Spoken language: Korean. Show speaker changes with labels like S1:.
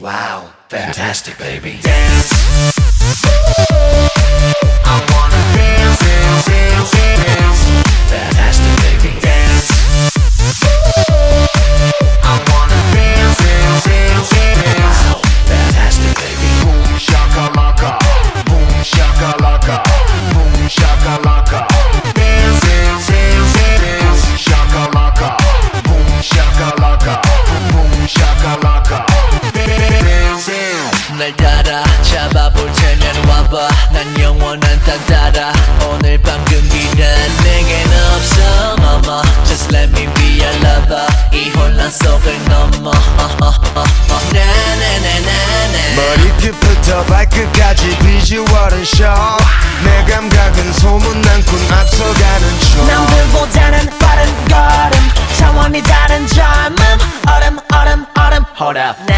S1: Wow, fantastic, baby.
S2: dance. I wanna dance, dance, dance, dance,
S1: Fantastic, baby.
S2: dance. I wanna dance, dance, dance, dance.
S1: Wow, fantastic, baby.
S2: Boom shakalaka, boom shakalaka, boom shakalaka.
S3: 날 따라 잡아볼 테면 와봐. 난 영원한 딱 따라. 오늘 밤 금기는 내겐 없어 mama. Just let me be your lover. 이 혼란 속을 넘어. 나나나나나
S4: 머리끝부터 발끝까지 비주얼은 쇼 내 감각은 소문난군 앞서가는 춤
S5: 남들보다는 빠른 걸음. 차원이 다른 젊음. 얼음 얼음 얼음.
S3: Hold up.
S5: 나